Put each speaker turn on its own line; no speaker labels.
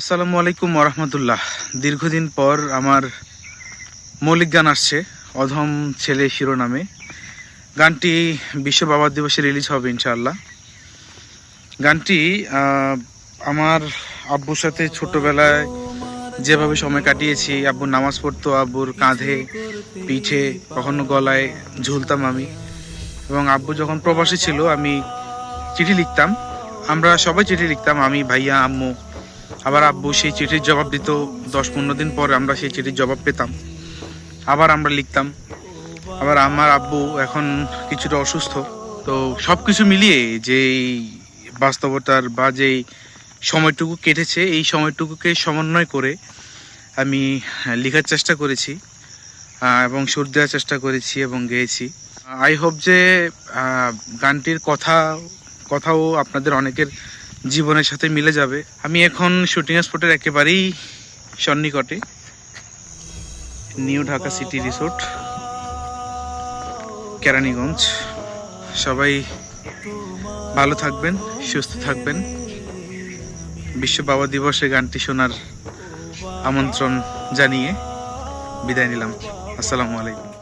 আসসালামু আলাইকুম ওরহমতুল্লাহ দীর্ঘদিন পর আমার মৌলিক গান আসছে, অধম ছেলে শিরোনামে গানটি বিশ্ব বাবা দিবসে রিলিজ হবে ইনশাআল্লাহ। গানটি আমার আব্বুর সাথে ছোটোবেলায় যেভাবে সময় কাটিয়েছি, আব্বুর নামাজ পড়তো, আব্বুর কাঁধে, পিঠে, কখনো গলায় ঝুলতাম আমি। এবং আব্বু যখন প্রবাসী ছিল, আমি চিঠি লিখতাম। আমরা সবাই চিঠি লিখতাম, আমি, ভাইয়া, আম্মু। আবার আব্বু সেই চিঠির জবাব দিত, দশ পনেরো দিন পর আমরা সেই চিঠির জবাব পেতাম। আবার আমরা লিখতাম, আবার আমার আব্বু এখন কিছুটা অসুস্থ। তো সব কিছু মিলিয়ে যেই বাস্তবতার বা যেই সময়টুকু কেটেছে, এই সময়টুকুকে সমন্বয় করে আমি লেখার চেষ্টা করেছি এবং সুর দেওয়ার চেষ্টা করেছি এবং গেয়েছি। আই হোপ যে গানটির কথা, কথাও আপনাদের অনেকের জীবনের সাথে মিলে যাবে। আমি এখন শুটিং স্পটের একেবারেই সন্নিকটে। New Dhaka city resort Keraniganj. সবাই ভালো থাকবেন, সুস্থ থাকবেন। বিশ্ব বাবা দিবসে গানটি শোনার আমন্ত্রণ জানিয়ে বিদায় নিলাম। আসসালামু আলাইকুম।